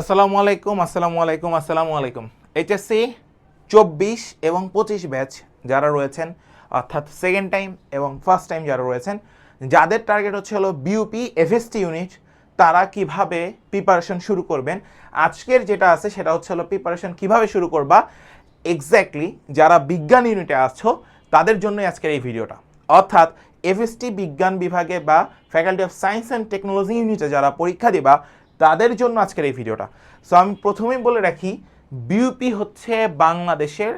আসসালামু আলাইকুম আসসালামু আলাইকুম আসসালামু আলাইকুম। এইচএসসি চব্বিশ এবং পঁচিশ ব্যাচ যারা রয়েছেন, অর্থাৎ সেকেন্ড টাইম এবং ফার্স্ট টাইম যারা রয়েছেন, যাদের টার্গেট হচ্ছে হলো বিউপি এফএসটি ইউনিট তারা কীভাবে প্রিপারেশন শুরু করবেন? আজকের যেটা আছে সেটা হচ্ছে হলো প্রিপারেশন কীভাবে শুরু করবা? এক্স্যাক্টলি যারা বিজ্ঞান ইউনিটে আছো, তাদের জন্যই আজকের এই ভিডিওটা। অর্থাৎ এফএসটি বিজ্ঞান বিভাগে বা faculty of science and technology ইউনিটে যারা পরীক্ষা দিবা তাদের জন্য আজকের এই ভিডিওটা। সো আমি প্রথমেই বলে রাখি বিউপি হচ্ছে বাংলাদেশের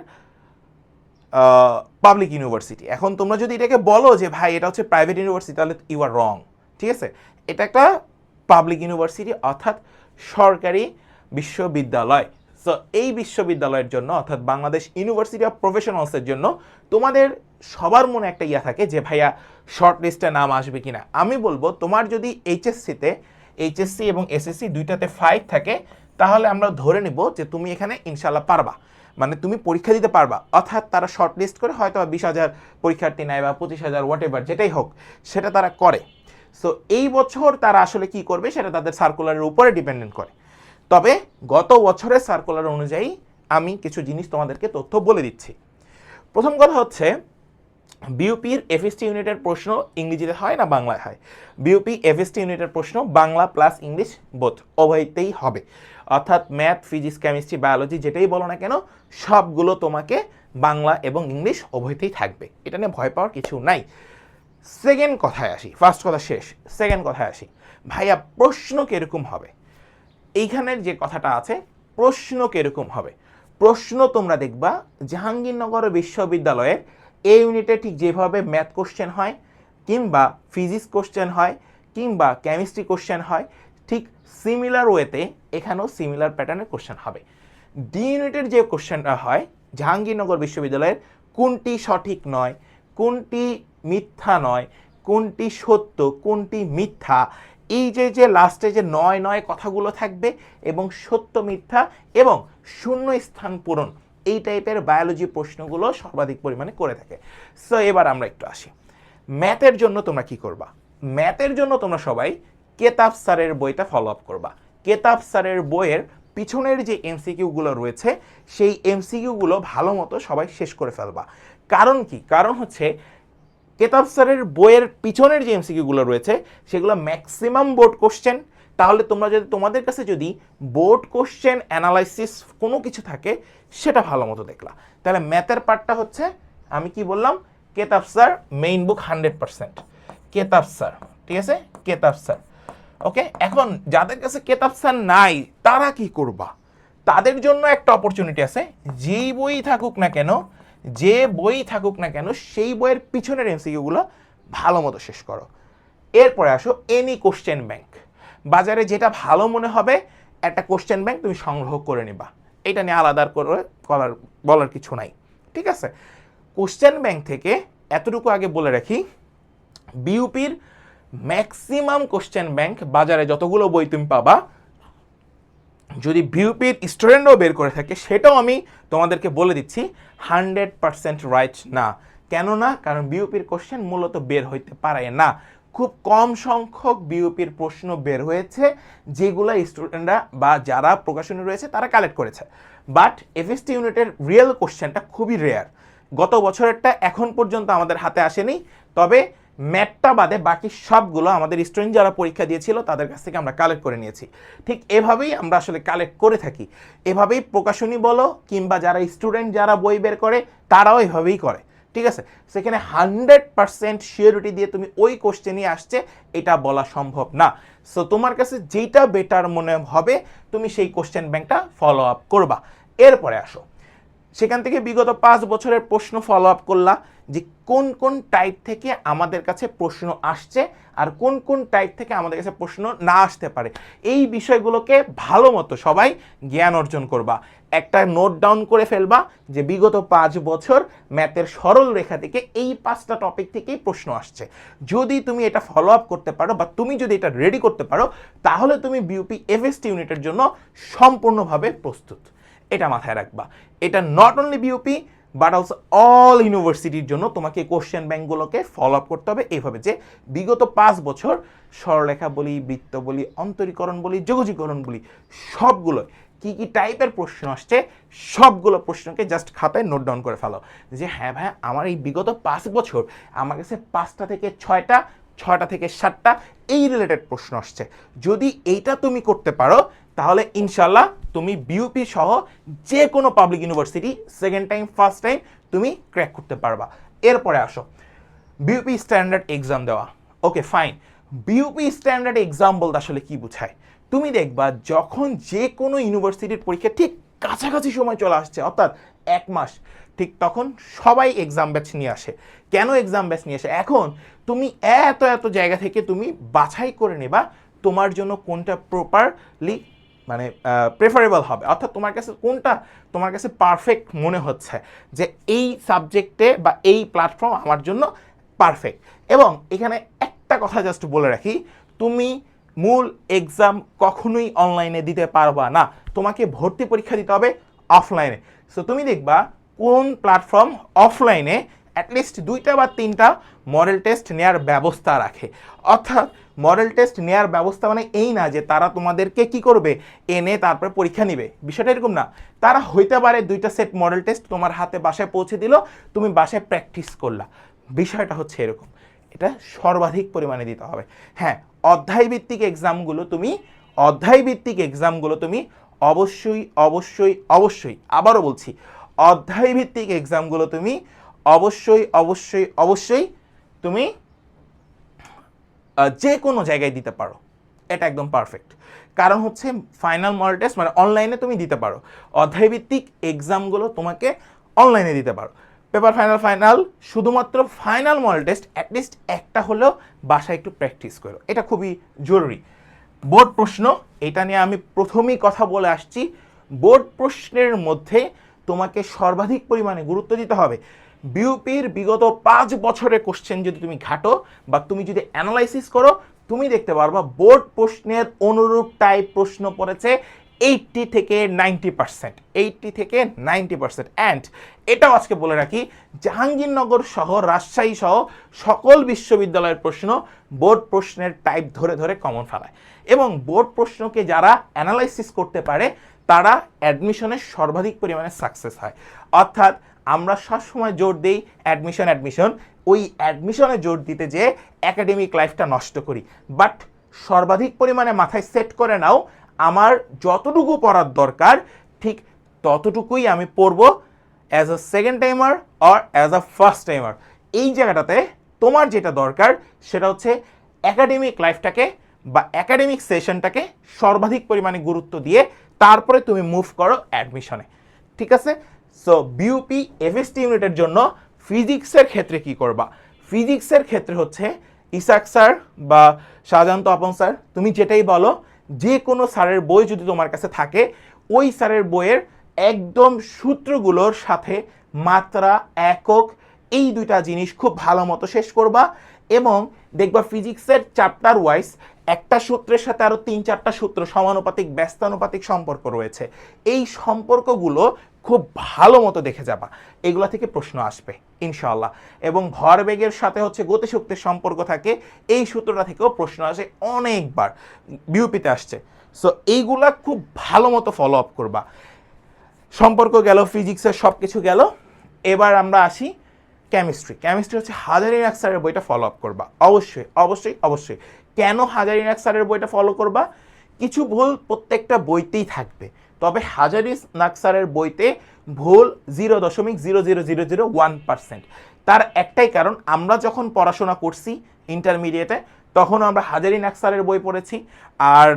পাবলিক ইউনিভার্সিটি এখন তোমরা যদি এটাকে বলো যে, ভাই, এটা হচ্ছে প্রাইভেট ইউনিভার্সিটি তাহলে ইউ আর রং ঠিক আছে? এটা একটা পাবলিক ইউনিভার্সিটি অর্থাৎ সরকারি বিশ্ববিদ্যালয়। সো এই বিশ্ববিদ্যালয়ের জন্য, অর্থাৎ বাংলাদেশ ইউনিভার্সিটি অফ প্রফেশনালসের জন্য, তোমাদের সবার মনে একটা ইয়া থাকে যে, ভাইয়া শর্ট লিস্টে নাম আসবে কিনা? আমি বলব, তোমার যদি এইচএসসিতে এইচএসসি এবং এসএসসি দুইটাতে ফাইভ থাকে, তাহলে আমরা ধরে নিব যে তুমি এখানে ইনশাল্লাহ পারবা। মানে তুমি পরীক্ষা দিতে পারবা, অর্থাৎ তারা শর্ট লিস্ট করে হয়তো বিশ হাজার পরীক্ষার্থী নেয় বা পঁচিশ হাজার হোয়াট এভার যেটাই হোক, সেটা তারা করে। সো এই বছর তারা আসলে কি করবে, সেটা তাদের সার্কুলারের উপরে ডিপেন্ডেন্ট করে। তবে গত বছরের সার্কুলার অনুযায়ী আমি কিছু জিনিস তোমাদেরকে তথ্য বলে দিচ্ছি। প্রথম কথা হচ্ছে বিউপির এফএসটি ইউনিটের প্রশ্ন ইংরেজিতে হয় না বাংলায় হয়? বিউপি এফএসটি ইউনিটের প্রশ্ন বাংলা প্লাস ইংলিশ বোথ উভয়তেই হবে। অর্থাৎ ম্যাথ ফিজিক্স কেমিস্ট্রি বায়োলজি যেটাই বলো না কেন, সবগুলো তোমাকে বাংলা এবং ইংলিশ উভয়তেই থাকবে। এটা নিয়ে ভয় পাওয়ার কিছু নাই। সেকেন্ড কথায় আসি ফার্স্ট কথা শেষ সেকেন্ড কথায় আসি। ভাইয়া, প্রশ্ন কীরকম হবে? এইখানের যে কথাটা আছে, প্রশ্ন কীরকম হবে? প্রশ্ন তোমরা দেখবা, জাহাঙ্গীরনগর বিশ্ববিদ্যালয়ের এই ইউনিটে ঠিক যেভাবে ম্যাথ কোশ্চেন হয়, কিংবা ফিজিক্স কোশ্চেন হয়, কিংবা কেমিস্ট্রি কোশ্চেন হয়, ঠিক সিমিলার ওয়েতে এখানেও সিমিলার প্যাটার্নের কোশ্চেন হবে। ডি ইউনিটের যে কোশ্চেনটা হয়, জাহাঙ্গীরনগর বিশ্ববিদ্যালয়ের, কোনটি সঠিক নয়, কোনটি মিথ্যা নয়, কোনটি সত্য, কোনটি মিথ্যা, এই যে যে লাস্টে যে নয় নয় কথাগুলো থাকবে, এবং সত্য মিথ্যা, এবং শূন্য স্থান পূরণ এই টাইপের বায়োলজি প্রশ্নগুলো সর্বাধিক পরিমাণে করে থাকে। সো এবার আমরা একটু আসি। ম্যাথের জন্য তোমরা কি করবা? ম্যাথের জন্য তোমরা সবাই কেতাব স্যারের বইটা ফলো আপ করবা। কেতাব স্যারের বইয়ের পিছনের যে এমসিকিউগুলো রয়েছে, সেই এমসিকিউগুলো ভালো মতো সবাই শেষ করে ফেলবা। কারণ কি? কারণ হচ্ছে, কেতাব স্যারের বইয়ের পিছনের যে এমসিকিউগুলো রয়েছে, সেগুলো ম্যাক্সিমাম বোর্ড কোশ্চেন তাহলে তোমরা যদি তোমাদের কাছে যদি বোর্ড কোশ্চেন অ্যানালাইসিস কোনো কিছু থাকে, সেটা ভালো মতো দেখলা। তাহলে ম্যাথের পার্টটা হচ্ছে, আমি কি বললাম? কেতাব sir main book hundred percent কেতাব স্যার, ঠিক আছে? কেতাব স্যার। ওকে এখন যাদের কাছে কেতাব স্যার নাই, তারা কি করবা? তাদের জন্য একটা অপরচুনিটি আছে। যেই বই থাকুক না কেন, যে বই থাকুক না কেন, সেই বইয়ের পিছনের এমসিকিউগুলো ভালো মতো শেষ করো। এরপরে আসো এনি কোশ্চেন ব্যাংক বাজারে যেটা ভালো মনে হবে, একটা কোশ্চেন ব্যাংক তুমি সংগ্রহ করে নিবা। এটা নিয়ে আলাদা করে করার, বলার কিছু নাই। ঠিক আছে? কোশ্চেন ব্যাংক থেকে এতটুকু আগে বলে রাখি বিউপির ম্যাক্সিমাম কোশ্চেন ব্যাংক বাজারে যতগুলো বই তুমি পাবা, যদি বিউপির স্টুডেন্টও বের করে থাকে, সেটাও আমি তোমাদেরকে বলে দিচ্ছি হান্ড্রেড পারসেন্ট রাইট না। কেন না কারণ বিউপির কোশ্চেন মূলত বের হইতে পারে না। খুব কম সংখ্যক বিউপির প্রশ্ন বের হয়েছে, যেগুলো স্টুডেন্টরা বা যারা প্রকাশনী রয়েছে তারা কালেক্ট করেছে। বাট এফএসটি ইউনিটের রিয়েল কোশ্চেনটা খুবই রেয়ার গত বছরেরটা এখন পর্যন্ত আমাদের হাতে আসেনি, তবে ম্যাটটা বাদে বাকি সবগুলো আমাদের স্টুডেন্ট যারা পরীক্ষা দিয়েছিল তাদের কাছ থেকে আমরা কালেক্ট করে নিয়েছি। ঠিক এভাবেই আমরা আসলে কালেক্ট করে থাকি। এভাবেই প্রকাশনী বলো কিংবা যারা স্টুডেন্ট যারা বই বের করে, তারাও এভাবেই করে। ঠিক আছে? সেখানে হান্ড্রেড পার্সেন্ট শিওরিটি দিয়ে তুমি ওই কোশ্চেনই আসছে, এটা বলা সম্ভব না। সো তোমার কাছে যেটা বেটার মনে হবে, তুমি সেই কোশ্চেন ব্যাংকটা ফলো আপ করবা। এরপরে আসো। সেখান থেকে বিগত পাঁচ বছরের প্রশ্ন ফলো আপ করলা যে কোন কোন টাইপ থেকে আমাদের কাছে প্রশ্ন আসছে আর কোন কোন টাইপ থেকে আমাদের কাছে প্রশ্ন না আসতে পারে। এই বিষয়গুলোকে ভালো মতো সবাই জ্ঞান অর্জন করবা। একটা নোট ডাউন করে ফেলবা যে বিগত পাঁচ বছর ম্যাথের সরল রেখা থেকে এই পাঁচটা টপিক থেকেই প্রশ্ন আসছে। যদি তুমি এটা ফলো আপ করতে পারো বা তুমি যদি এটা রেডি করতে পারো, তাহলে তুমি বিউপি এফএসটি ইউনিটের জন্য সম্পূর্ণভাবে প্রস্তুত। এটা মাথায় রাখবা। এটা not only BUP but also all ইউনিভার্সিটির জন্য তোমাকে কোশ্চেন ব্যাংকগুলোকে ফলো আপ করতে হবে। এইভাবে যে বিগত পাঁচ বছর সরলেখা বলি, বৃত্ত বলি, অন্তরীকরণ বলি, যোগজীকরণ বলি সবগুলো কি কি টাইপের প্রশ্ন আসছে, সবগুলো প্রশ্নকে জাস্ট খাতায় নোট ডাউন করে ফেলো। যে হ্যাঁ ভাই, আমার এই বিগত পাঁচ বছর, আমার কাছে পাঁচটা থেকে ছয়টা ছয়টা থেকে সাতটা, এই রিলেটেড প্রশ্ন আসছে। যদি এইটা তুমি করতে পারো, তাহলে ইনশাল্লাহ তুমি বিউপি সহ যে কোনো public university second time first time তুমি ক্র্যাক করতে পারবা। এরপরে আসো। বিউপি স্ট্যান্ডার্ড এক্সাম দেওয়া। Okay fine BUP standard exam বলতে আসলে কি বোঝায়? তুমি দেখবা যখন যে কোনো ইউনিভার্সিটির পরীক্ষা ঠিক কাছাকাছি সময় চলে আসছে, অর্থাৎ এক মাস, ঠিক তখন সবাই এক্সাম ব্যাচ নিয়ে আসে। কেন এক্সাম ব্যাচ নিয়ে আসে? এখন তুমি এত এত জায়গা থেকে তুমি বাছাই করে নেবা তোমার জন্য কোনটা প্রপারলি মানে প্রেফারেবল হবে। অর্থাৎ তোমার কাছে কোনটা তোমার কাছে পারফেক্ট মনে হচ্ছে যে এই সাবজেক্টে বা এই প্ল্যাটফর্ম আমার জন্য পারফেক্ট এবং এখানে একটা কথা জাস্ট বলে রাখি, তুমি মূল এক্সাম কখনোই অনলাইনে দিতে পারবা না। তোমাকে ভর্তি পরীক্ষা দিতে হবে অফলাইনে সো তুমি দেখবা কোন প্ল্যাটফর্ম অফলাইনে অ্যাটলিস্ট দুইটা বা তিনটা মডেল টেস্ট নেওয়ার ব্যবস্থা রাখে। অর্থাৎ মডেল টেস্ট নেওয়ার ব্যবস্থা মানে এই না যে তারা তোমাদেরকে কি করবে, এনে তারপরে পরীক্ষা নিবে। বিষয়টা এরকম না। তারা হইতে পারে দুইটা সেট মডেল টেস্ট তোমার হাতে বাসায় পৌঁছে দিল, তুমি বাসায় প্র্যাকটিস করলা। বিষয়টা হচ্ছে এরকম। এটা সর্বাধিক পরিমাণে দিতে হবে। হ্যাঁ অধ্যায় ভিত্তিক এক্সামগুলো তুমি অধ্যায় ভিত্তিক এক্সামগুলো তুমি অবশ্যই অবশ্যই অবশ্যই, আবারও বলছি অধ্যায় ভিত্তিক এক্সামগুলো তুমি অবশ্যই অবশ্যই অবশ্যই তুমি যে কোনো জায়গায় দিতে পারো। এটা একদম পারফেক্ট কারণ হচ্ছে ফাইনাল মডেল টেস্ট মানে অনলাইনে তুমি দিতে পারো। অধ্যায়ভিত্তিক এক্সামগুলো তোমাকে অনলাইনে দিতে পারো। পেপার ফাইনাল ফাইনাল, শুধুমাত্র final model test at least একটা হলেও বাসায় একটু প্র্যাকটিস করো। এটা খুবই জরুরি। বোর্ড প্রশ্ন, এটা নিয়ে আমি প্রথমেই কথা বলে আসছি। বোর্ড প্রশ্নের মধ্যে তোমাকে সর্বাধিক পরিমাণে গুরুত্ব দিতে হবে। বিউপির বিগত পাঁচ বছরের কোশ্চেন যদি তুমি ঘাটো বা তুমি যদি অ্যানালাইসিস করো, তুমি দেখতে পারবা বোর্ড প্রশ্নের অনুরূপ টাইপ প্রশ্ন পড়েছে। এইটটি থেকে নাইনটি পার্সেন্ট এইটটি থেকে নাইনটি পার্সেন্ট অ্যান্ড এটাও আজকে বলে রাখি, জাহাঙ্গীরনগর সহ, রাজশাহী সহ সকল বিশ্ববিদ্যালয়ের প্রশ্ন বোর্ড প্রশ্নের টাইপ ধরে ধরে কমন ফেলায়। এবং বোর্ড প্রশ্নকে যারা অ্যানালাইসিস করতে পারে, তারা অ্যাডমিশনের সর্বাধিক পরিমাণে সাকসেস হয়। অর্থাৎ আমরা সবসময় জোর দিই অ্যাডমিশন অ্যাডমিশন ওই অ্যাডমিশনে জোর দিতে যে একাডেমিক লাইফটা নষ্ট করি। বাট সর্বাধিক পরিমাণে মাথায় সেট করে নাও আমার যতটুকু পড়ার দরকার, ঠিক ততটুকুই আমি পড়ব as a second timer or as a first timer এই জায়গাটাতে তোমার যেটা দরকার, সেটা হচ্ছে একাডেমিক লাইফটাকে বা একাডেমিক সেশনটাকে সর্বাধিক পরিমাণে গুরুত্ব দিয়ে তারপরে তুমি মুভ করো অ্যাডমিশনে ঠিক আছে? সো বিউপি এফএসটি ইউনিটের জন্য ফিজিক্সের ক্ষেত্রে কি করবা? ফিজিক্সের ক্ষেত্রে হচ্ছে ইসাক স্যার বা শাহজাহান তপন স্যার, তুমি যেটাই বলো যে কোনো স্যারের বই যদি তোমার কাছে থাকে, ওই স্যারের বইয়ের একদম সূত্রগুলোর সাথে মাত্রা, একক, এই দুইটা জিনিস খুব ভালো মতো শেষ করবা। এবং দেখবা ফিজিক্সের চ্যাপ্টার ওয়াইজ একটা সূত্রের সাথে আরও তিন চারটা সূত্র সমানুপাতিক, ব্যস্তানুপাতিক সম্পর্ক রয়েছে। এই সম্পর্কগুলো খুব ভালো মতো দেখে যাবা। এগুলা থেকে প্রশ্ন আসবে, ইনশাআল্লাহ। এবং ভরবেগের সাথে হচ্ছে গতিশক্তির সম্পর্ক থাকে, এই সূত্রটা থেকেও প্রশ্ন আসে অনেকবার, বিউপিতে আসছে। সো এইগুলা খুব ভালো মতো ফলো আপ করবা। সম্পর্ক গেল ফিজিক্সের সব কিছু গেল। এবার আমরা আসি কেমিস্ট্রি কেমিস্ট্রি হচ্ছে হাজারি স্যারের বইটা ফলো আপ করবা। অবশ্যই অবশ্যই অবশ্যই। কেন হাজারি স্যারের বইটা ফলো করবা? কিছু ভুল প্রত্যেকটা বইতেই থাকবে। তবে হাজারি নাকসারের বইতে ভুল জিরো দশমিক zero zero zero zero one percent তার একটাই কারণ, আমরা যখন পড়াশোনা করছি ইন্টারমিডিয়েটে তখন আমরা হাজারি নাকসারের বই পড়েছি আর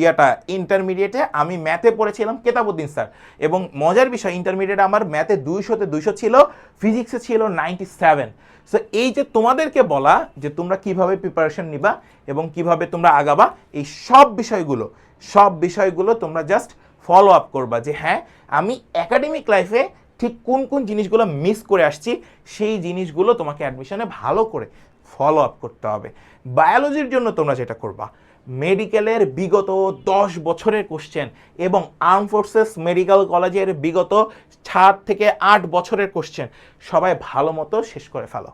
ইয়াটা ইন্টারমিডিয়েটে আমি ম্যাথে পড়েছিলাম কেতাবুদ্দিন স্যার। এবং মজার বিষয় ইন্টারমিডিয়েটে আমার ম্যাথে দুইশোতে দুইশো ছিল ফিজিক্সে ছিল নাইনটি সেভেন সো এই যে তোমাদেরকে বলা যে তোমরা কীভাবে প্রিপারেশন নিবা এবং কীভাবে তোমরা আগাবা, এই সব বিষয়গুলো সব বিষয়গুলো তোমরা জাস্ট ফলো আপ করবা যে হ্যাঁ আমি একাডেমিক লাইফে ঠিক কোন কোন জিনিসগুলো মিস করে আসছি, সেই জিনিসগুলো তোমাকে অ্যাডমিশনে ভালো করে ফলো আপ করতে হবে। বায়োলজির জন্য তোমরা যেটা করবা মেডিকেলের বিগত দশ বছরের কোশ্চেন এবং আর্ম ফোর্সেস মেডিকেল কলেজের বিগত সাত থেকে আট বছরের কোশ্চেন সবাই ভালো মতো শেষ করে ফেলো।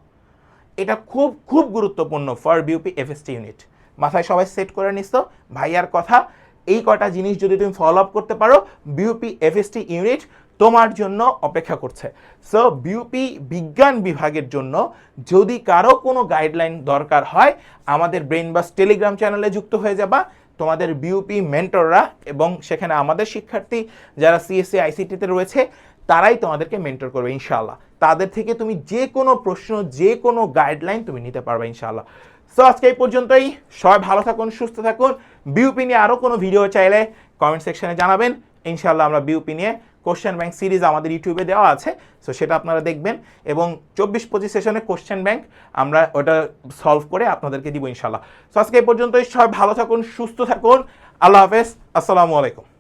এটা খুব খুব গুরুত্বপূর্ণ ফর বিউপি এফএসটি ইউনিট মাথায় সবাই সেট করে নিস তো। ভাইয়ার কথা, এই কটা জিনিস যদি তুমি ফলো আপ করতে পারো বিউপি এফএসটি ইউনিট তোমার জন্য অপেক্ষা করছে। সো বিউপি বিজ্ঞান বিভাগের জন্য যদি কারও কোনো গাইডলাইন দরকার হয়, আমাদের ব্রেন বাস টেলিগ্রাম চ্যানেলে যুক্ত হয়ে যাবা। তোমাদের বিউপি মেন্টররা এবং সেখানে আমাদের শিক্ষার্থী যারা সিএসসি আইসিটিতে রয়েছে, তারাই তোমাদেরকে মেন্টর করবে, ইনশাআল্লাহ। তাদের থেকে তুমি যে কোনো প্রশ্ন, যে কোনো গাইডলাইন তুমি নিতে পারবে, ইনশাআল্লাহ। সো আজকে এই পর্যন্তই। সবাই ভালো থাকুন, সুস্থ থাকুন। বিউপি নিয়ে আরও কোনো ভিডিও চাইলে কমেন্ট সেকশনে জানাবেন। ইনশাআল্লাহ আমরা বিউপি নিয়ে কোশ্চেন ব্যাংক সিরিজ আমাদের ইউটিউবে দেওয়া আছে সো সেটা আপনারা দেখবেন। এবং চব্বিশ পঁচিশ সেশনে কোশ্চেন ব্যাংক আমরা ওটা সলভ করে আপনাদেরকে দিব ইনশাল্লাহ সো আজকে এই পর্যন্তই, সবাই ভালো থাকুন, সুস্থ থাকুন। আল্লাহ হাফেজ, আসসালামু আলাইকুম।